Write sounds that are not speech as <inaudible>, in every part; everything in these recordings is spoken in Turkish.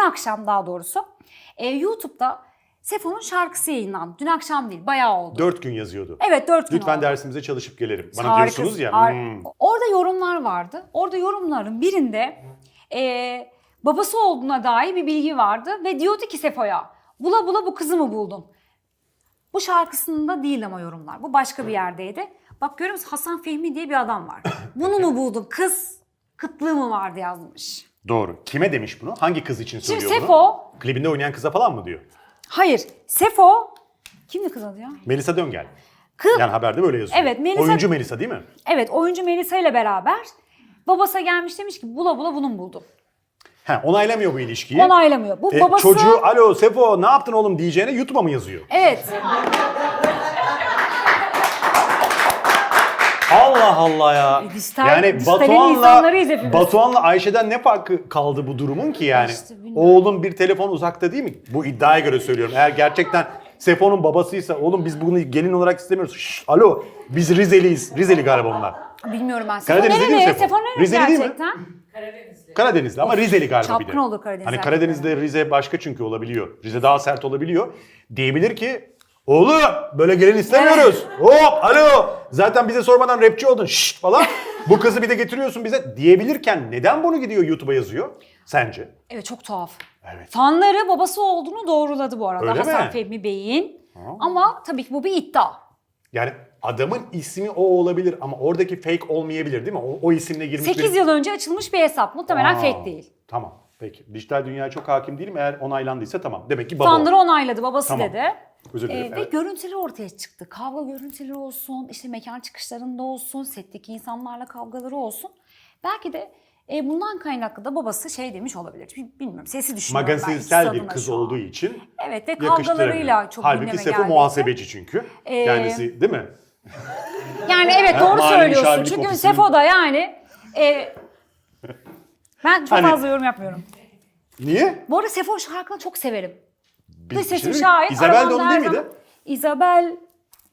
akşam daha doğrusu e, YouTube'da Sefo'nun şarkısı yayınlandı. Dün akşam değil bayağı oldu. Dört gün yazıyordu. Evet dört gün Lütfen oldu. dersimize çalışıp gelelim. Bana Harikasın. diyorsunuz ya. Hmm. Orada yorumlar vardı. Orada yorumların birinde e, babası olduğuna dair bir bilgi vardı. Ve diyordu ki Sefo'ya bula bula bu kızı mı buldun? Bu şarkısında değil ama yorumlar. Bu başka bir yerdeydi. Bak görüyor musun Hasan Fehmi diye bir adam var. Bunu mu buldun? Kız kıtlığı mı vardı yazmış. Doğru. Kime demiş bunu? Hangi kız için Şimdi söylüyor bunu? Sefo, Klibinde oynayan kıza falan mı diyor? hayır Sefo, kimdi kız adı ya? Melisa Döngel. Kız, Yani haberde böyle yazıyor. Evet, Melisa- Oyuncu Melisa değil mi? evet oyuncu Melisa ile beraber babası gelmiş demiş ki bula bula bunu mu buldun? He, onaylamıyor bu ilişkiyi. Onaylamıyor. Bu E, babası... Çocuğu alo Sefo ne yaptın oğlum diyeceğine YouTube'a mı yazıyor? Evet. Allah Allah ya. E, dijital- yani Batuhan'la insanlarıyız hepimiz. Batuhan'la Ayşe'den ne farkı kaldı bu durumun ki yani? İşte bilmiyorum. Oğlum bir telefon uzakta değil mi? Bu iddiaya göre söylüyorum. Eğer gerçekten Sefo'nun babasıysa oğlum biz bunu gelin olarak istemiyoruz. Şşş, alo biz Rizeliyiz. Rizeli galiba onlar. Bilmiyorum ben. Karadenizli değil mi nereli? Sefo? Sefo nereli Rizeli değil mi? gerçekten? Karadenizli ama Rizeli galiba bir de. çapkın olur Karadenizler. Hani Karadeniz'de Rize başka çünkü olabiliyor. Rize daha sert olabiliyor. Diyebilir ki oğlum böyle gelin istemiyoruz. Hop alo zaten bize sormadan rapçi oldun şşt falan. Bu kızı bir de getiriyorsun bize diyebilirken neden bunu gidiyor YouTube'a yazıyor sence? Evet çok tuhaf. Evet. Fanları babası olduğunu doğruladı bu arada Öyle Hasan mi? Fehmi Bey'in. Ama tabii ki bu bir iddia. Yani adamın ismi o olabilir ama oradaki fake olmayabilir değil mi? O, o isimle girmişler. 8 yıl önce açılmış bir hesap. Muhtemelen Aa, fake değil. Tamam peki. Dijital dünyaya çok hakim değilim eğer onaylandıysa tamam. Demek ki baba. Fanları onayladı babası Tamam. dedi. Özür Ee, dilerim. Ve evet. görüntüleri ortaya çıktı. Kavga görüntüleri olsun, işte mekan çıkışlarında olsun, setteki insanlarla kavgaları olsun. Belki de e, bundan kaynaklı da babası şey demiş olabilir. Bil- Bilmiyorum. Sesi düşünüyorum Magazinsel bir kız olduğu için Evet ve kavgalarıyla çok Halbuki Sefo muhasebeci çünkü. Ee, Kendisi değil mi? Yani evet doğru mali söylüyorsun. Çünkü ofisinin- Sefo da yani e, ben çok Hani- fazla yorum yapmıyorum. Niye? Bu arada Sefo şarkını çok severim. Dış bir şey şahit. Isabel de onun değil miydi? Isabel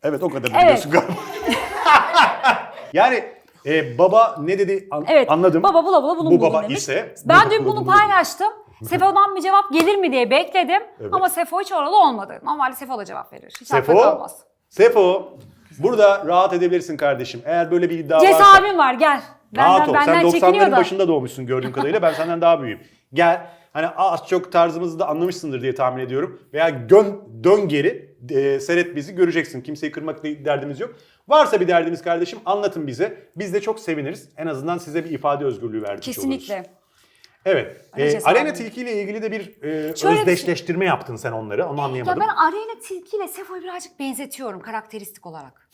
Evet o kadar Evet. biliyorsun galiba. <laughs> yani e, baba ne dedi an- Evet. anladım. Baba bula bula bunu Bu baba demiş. ise Ben dün bunu paylaştım. <laughs> Sefo'dan bir cevap gelir mi diye bekledim. Evet. Ama Sefo hiç orada olmadı. Normalde Sefo da cevap verir. Hiç Sefo, olmaz. Sefo burada rahat edebilirsin kardeşim. Eğer böyle bir iddia varsa Cesaretim var gel. rahat Benden, ol. Sen benden çekiniyor 90'ların da. başında doğmuşsun gördüğüm kadarıyla. Ben senden daha büyüğüm. Gel. Hani az çok tarzımızı da anlamışsındır diye tahmin ediyorum. Veya gön, dön geri e, seyret bizi göreceksin. Kimseyi kırmak derdimiz yok. Varsa bir derdimiz kardeşim anlatın bize. Biz de çok seviniriz. En azından size bir ifade özgürlüğü oluruz. Kesinlikle. Evet. Öyle E, Aleyna? Tilki ile ilgili de bir e, Şöyle bir şey- özdeşleştirme yaptın sen onları. Onu Ya anlayamadım. ben Arena Tilki ile Sefo'yu birazcık benzetiyorum karakteristik olarak.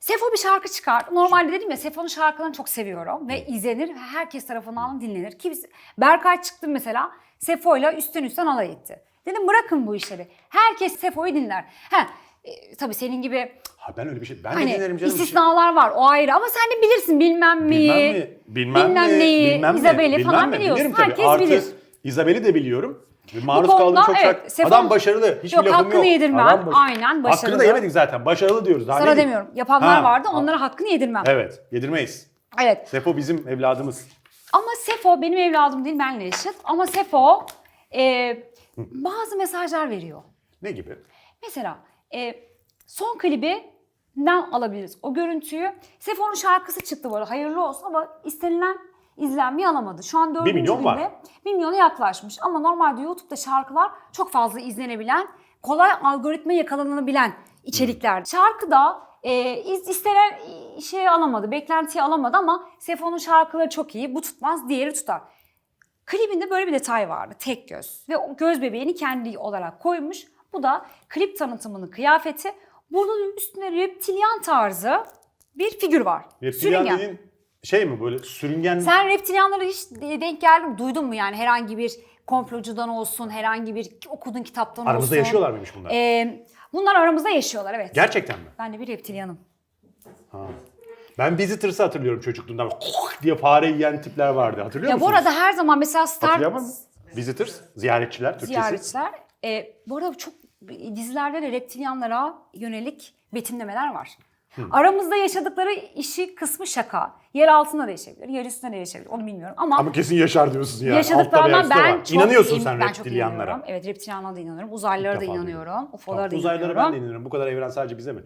Sefo bir şarkı çıkar. Normalde dedim ya Sefo'nun şarkılarını çok seviyorum ve izlenir herkes tarafından dinlenir. Kimse, Berkay çıktı mesela Sefo'yla üstten üstten alay etti. Dedim bırakın bu işleri. Herkes Sefo'yu dinler. Ha, e, tabii senin gibi Ha, ben öyle bir şey. Ben de hani dinlerim canım. istisnalar var o ayrı ama sen de bilirsin bilmem mi. Bilmem mi? Bilmem, bilmem mi? neyi, bilmem mi? Bilmem falan mi? biliyorsun. Bilirim tabii. Herkes Artı, bilir. İzabel'i de biliyorum. Ve Maruz konuda kaldığım çok evet, şarkı. Sefo- Adam başarılı. Hiçbir Yok, lafım hakkını yok. yedirmem. Adam baş- Aynen, başarılı. Hakkını da yemedik zaten. Başarılı diyoruz. Daha Sana ne diyeyim? demiyorum. Yapanlar Ha, vardı onlara hakkını yedirmem. Evet. Yedirmeyiz. evet. Sefo bizim evladımız. Ama Sefo benim evladım değil benle eşit. Ama Sefo e, bazı mesajlar veriyor. Ne gibi? Mesela e, son klibinden alabiliriz o görüntüyü. Sefo'nun şarkısı çıktı bu arada hayırlı olsun ama istenilen izlenmeyi alamadı. Şu an dördüncü milyon günde var. 1 milyona yaklaşmış. Ama normalde YouTube'da şarkılar çok fazla izlenebilen, kolay algoritma yakalanabilen içerikler. Şarkıda e, istenen şeyi alamadı, beklentiyi alamadı ama Sefo'nun şarkıları çok iyi. Bu tutmaz, diğeri tutar. Klibinde böyle bir detay vardı. Tek göz. Ve o göz bebeğini kendi olarak koymuş. Bu da klip tanıtımının kıyafeti. Bunun üstünde reptilyan tarzı bir figür var. Reptilyan Sürüngen. dediğin şey mi böyle sürüngen? Sen reptilyanlara hiç denk geldin mi? Duydun mu yani herhangi bir komplocudan olsun, herhangi bir okuduğun kitaptan olsun. Aramızda yaşıyorlar mıymış bunlar? Ee, bunlar aramızda yaşıyorlar evet. Gerçekten mi? Ben de bir reptilyanım. Ben Visitors'ı hatırlıyorum çocukluğumdan. diye fare yiyen tipler vardı. Hatırlıyor Ya bu musunuz? arada her zaman mesela Star? Visitors, ziyaretçiler Türkçesi. ziyaretçiler. E, bu arada çok dizilerde de reptilyanlara yönelik betimlemeler var. Aramızda yaşadıkları işi kısmı şaka. Yer altında da yaşayabilir, yer üstünde de yaşayabilir. Onu bilmiyorum ama, Ama kesin yaşar diyorsun yani. Yaşadıklarından ben var. çok İnanıyorsun sen ben çok reptilyanlara. inanıyorum. Evet reptilyanlara da inanıyorum. Uzaylılara İlk da defa inanıyorum. UFO'lara da Uzaylılara inanıyorum. ben de inanıyorum. Bu kadar evren sadece bize mi?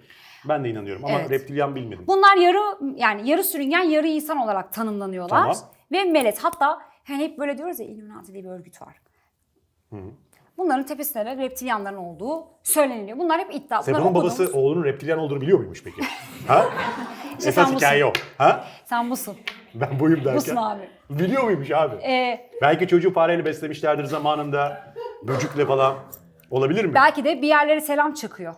Ben de inanıyorum ama Evet. reptilyan bilmedim. Bunlar yarı yani yarı sürüngen, yarı insan olarak tanımlanıyorlar. Tamam. Ve melez. Hatta hani hep böyle diyoruz ya Illuminati diye bir örgüt var. Bunların tepesinde de reptilyanların olduğu söyleniliyor. Bunlar hep iddia. Sefo'nun babası okuduğumuz- oğlunun reptilyan olduğunu biliyor muymuş peki? <laughs> ha? İşte Esas sen hikaye busun. Ha? Sen busun. Ben buyum derken. Busun abi. Biliyor muymuş abi? Ee, Belki çocuğu fareyle beslemişlerdir zamanında. Böcükle falan. Olabilir mi? belki de bir yerlere selam çıkıyor.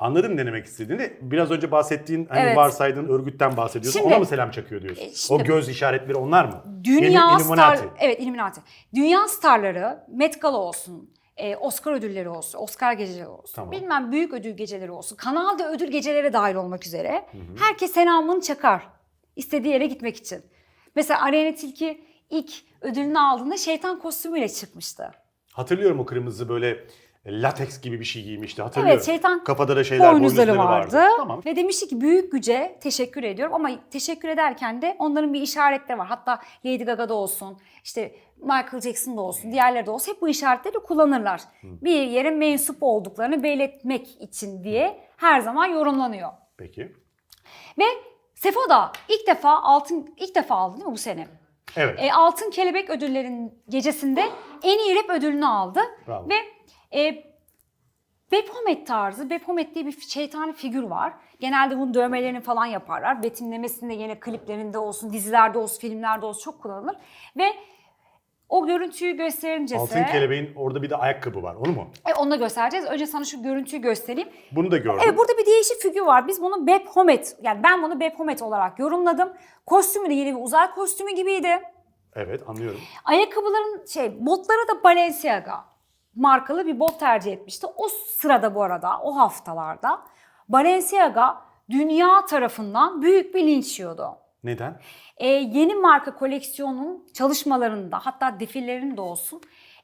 Anladım ne demek istediğini. Biraz önce bahsettiğin hani Evet. varsaydığın örgütten bahsediyorsun. Şimdi- Ona mı selam çakıyor diyorsun? E, şimdi- o göz işaretleri onlar mı? Dünya Illu- star Illuminati. evet Illuminati. Dünya starları Met Gala olsun, e, Oscar ödülleri olsun, Oscar geceleri olsun. Tamam. Bilmem büyük ödül geceleri olsun. Kanalda ödül geceleri dahil olmak üzere. Herkes selamını çakar. istediği yere gitmek için. Mesela Ariane Tilki ilk ödülünü aldığında şeytan kostümüyle çıkmıştı. Hatırlıyorum o kırmızı böyle lateks gibi bir şey giymişti. Hatırlıyorum. Evet şeytan Kafada da şeyler boynuzları vardı. Tamam. Ve demişti ki büyük güce teşekkür ediyorum ama teşekkür ederken de onların bir işaretleri var. Hatta Lady Gaga'da olsun, işte Michael Jackson'da olsun, diğerleri de olsun hep bu işaretleri kullanırlar. Bir yere mensup olduklarını belirtmek için diye her zaman yorumlanıyor. Peki. Ve Sefo da ilk defa altın ilk defa aldı değil mi bu sene? Evet. E, Altın Kelebek ödüllerinin gecesinde en iyi rap ödülünü aldı. Bravo. Ve e, Baphomet tarzı, Baphomet diye bir şeytani figür var. Genelde bunun dövmelerini falan yaparlar. Betimlemesinde yine kliplerinde olsun, dizilerde olsun, filmlerde olsun çok kullanılır. Ve o görüntüyü gösterince Altın kelebeğin orada bir de ayakkabı var. Onu mu? e, onu da göstereceğiz. Önce sana şu görüntüyü göstereyim. Bunu da gördüm. Evet burada bir değişik figür var. Biz bunu Baphomet, yani ben bunu Baphomet olarak yorumladım. Kostümü de yeni bir uzay kostümü gibiydi. Evet anlıyorum. Ayakkabıların şey botları da Balenciaga markalı bir bot tercih etmişti. O sırada bu arada o haftalarda Balenciaga dünya tarafından büyük bir linç yiyordu. Neden? Ee, yeni marka koleksiyonun çalışmalarında hatta defillerinde olsun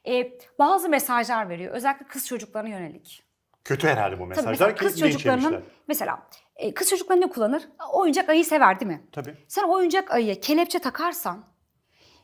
e, bazı mesajlar veriyor. Özellikle kız çocuklarına yönelik. Kötü herhalde bu Tabii mesajlar ki kız çocuklarının mesela e, kız çocukları ne kullanır? Oyuncak ayı sever değil mi? Tabii. Sen oyuncak ayıya kelepçe takarsan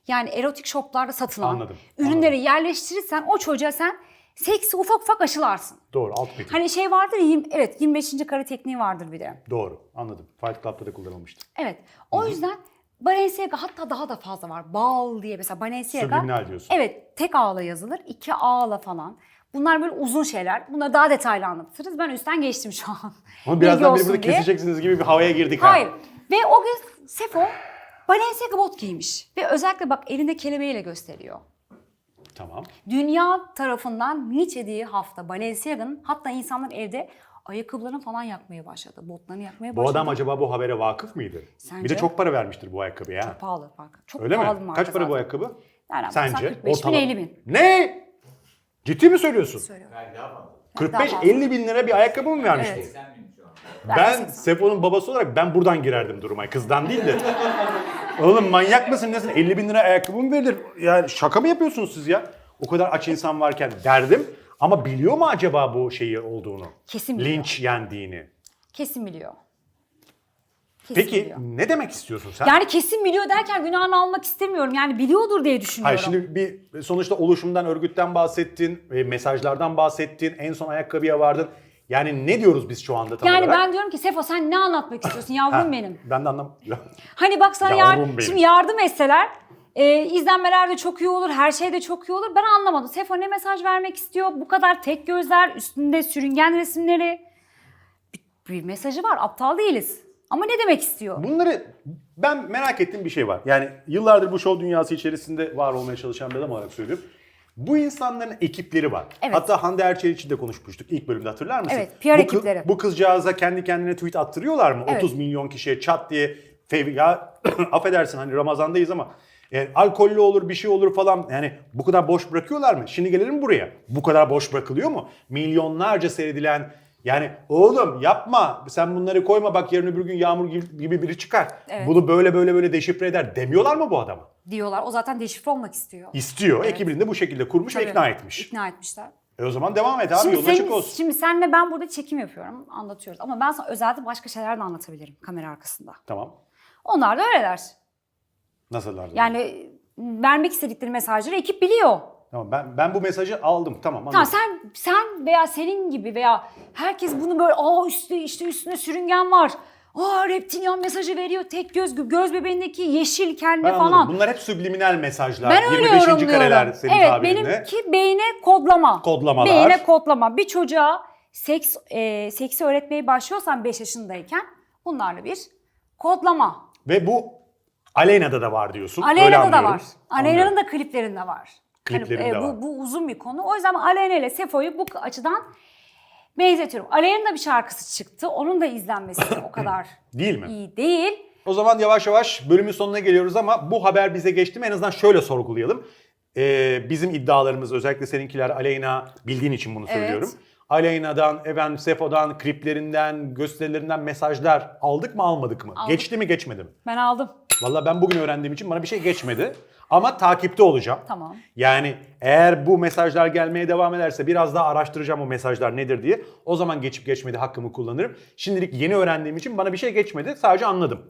yani erotik shoplarda satılan Anladım, ürünleri yerleştirirsen o çocuğa sen seksi ufak ufak aşılarsın. Doğru alt metin. Hani şey vardır ya yirmi- evet 25. kare tekniği vardır bir de. Doğru anladım. Fight Club'da da kullanılmıştı. Evet o yüzden Balenciaga hatta daha da fazla var. Bal diye mesela Balenciaga. Subliminal diyorsun. Evet tek ağla yazılır iki ağla falan. Bunlar böyle uzun şeyler. Bunları daha detaylı anlatırız. Ben üstten geçtim şu an. Ama Bilgi birazdan beni olsun burada diye. keseceksiniz gibi bir havaya girdik. ha. Hayır. Ve o gün Sefo Balenciaga bot giymiş. Ve özellikle bak elinde kelebeğiyle gösteriyor. Tamam. Dünya tarafından linç ediği hafta Balenciaga'nın hatta insanlar evde ayakkabılarını falan yakmaya başladı. Botlarını yakmaya Bu başladı. adam acaba bu habere vakıf mıydı? Sence? Bir de çok para vermiştir bu ayakkabıya. ha. Pahalı bak. Çok Öyle pahalı mi? Kaç para bu zaten. ayakkabı? Nereden baksan Sence? 45 bin Ortalama. 50 bin. Ne? Ciddi mi söylüyorsun? Söylüyorum. Belki daha fazla. 45-50 bin lira bir ayakkabı mı vermiş Evet. Ben 80. Sefo'nun babası olarak ben buradan girerdim duruma. Kızdan değil de. Oğlum manyak mısın nesin? 50 bin lira ayakkabı mı verilir? Yani şaka mı yapıyorsunuz siz ya? O kadar aç insan varken derdim. Ama biliyor mu acaba bu şeyi olduğunu? Kesin biliyor. Linç yendiğini. Kesin biliyor. Kesin Peki biliyor. ne demek istiyorsun sen? Yani kesin biliyor derken günahını almak istemiyorum. Yani biliyordur diye düşünüyorum. Hayır şimdi bir sonuçta oluşumdan, örgütten bahsettin, e, mesajlardan bahsettin, en son ayakkabıya vardın. Yani ne diyoruz biz şu anda tam yani olarak? ben diyorum ki Sefo sen ne anlatmak istiyorsun yavrum Ha, benim? Ben de anlam. Hani bak sana Yavrum yar- benim. şimdi yardım etseler e, izlenmeler de çok iyi olur, her şey de çok iyi olur. Ben anlamadım. Sefo ne mesaj vermek istiyor? Bu kadar tek gözler, üstünde sürüngen resimleri. Bir, bir mesajı var, aptal değiliz. Ama ne demek istiyor? Bunları ben merak ettiğim bir şey var. Yani yıllardır bu show dünyası içerisinde var olmaya çalışan bir adam olarak söylüyorum. Bu insanların ekipleri var. Evet. Hatta Hande Erçel için de konuşmuştuk ilk bölümde hatırlar mısın? Evet, PR bu, ekipleri. Bu kızcağıza kendi kendine tweet attırıyorlar mı? Evet. 30 milyon kişiye çat diye. Ya <clears throat> affedersin hani Ramazan'dayız ama e, alkollü olur bir şey olur falan. Yani bu kadar boş bırakıyorlar mı? Şimdi gelelim buraya. Bu kadar boş bırakılıyor mu? Milyonlarca seyredilen yani oğlum yapma sen bunları koyma bak yarın öbür gün yağmur gibi gibi biri çıkar. Evet. Bunu böyle böyle böyle deşifre eder demiyorlar mı bu adama? Diyorlar. O zaten deşifre olmak istiyor. İstiyor. Ekibini de bu şekilde kurmuş ve Tabii. ikna etmiş. İkna etmişler. E o zaman devam et abi Şimdi, yolun açık senin, olsun. şimdi senle ben burada çekim yapıyorum, anlatıyoruz. Ama ben sana özellikle başka şeyler de anlatabilirim kamera arkasında. Tamam. Onlar da öyleler. Nasıllar? Yani vermek istedikleri mesajları ekip biliyor. Tamam ben ben bu mesajı aldım. Tamam Tamam anladım. sen sen veya senin gibi veya herkes bunu böyle aa üstü işte üstüne sürüngen var. Aa reptilyan mesajı veriyor tek göz göz bebeğindeki yeşil Ben falan. anladım. Bunlar hep subliminal mesajlar. Ben öyle 25. yorumluyorum. kareler senin evet tabirinle. benimki beyne kodlama. Kodlamalar. Beyne kodlama. Bir çocuğa seks e, seksi öğretmeye başlıyorsan 5 yaşındayken bunlarla bir kodlama. Ve bu Aleyna'da da var diyorsun. Aleyna'da da var. Aleyna'nın da kliplerinde var. Kliplerinde Hani, e, var. Bu, bu uzun bir konu. O yüzden Aleyna ile Sefo'yu bu açıdan benzetiyorum. Aleyna'nın da bir şarkısı çıktı. Onun da izlenmesi <coughs> o kadar <clears throat> Değil mi? iyi değil. O zaman yavaş yavaş bölümün sonuna geliyoruz ama bu haber bize geçti mi en azından şöyle sorgulayalım. Ee, bizim iddialarımız özellikle seninkiler Aleyna bildiğin için bunu Evet. söylüyorum. Aleyna'dan, efendim Sefo'dan, kliplerinden, gösterilerinden mesajlar aldık mı almadık mı? Aldık. Geçti mi geçmedi mi? Ben aldım. Valla ben bugün öğrendiğim için bana bir şey geçmedi. Ama takipte olacağım. Tamam. Yani eğer bu mesajlar gelmeye devam ederse biraz daha araştıracağım o mesajlar nedir diye. O zaman geçip geçmedi hakkımı kullanırım. Şimdilik yeni öğrendiğim için bana bir şey geçmedi. Sadece anladım.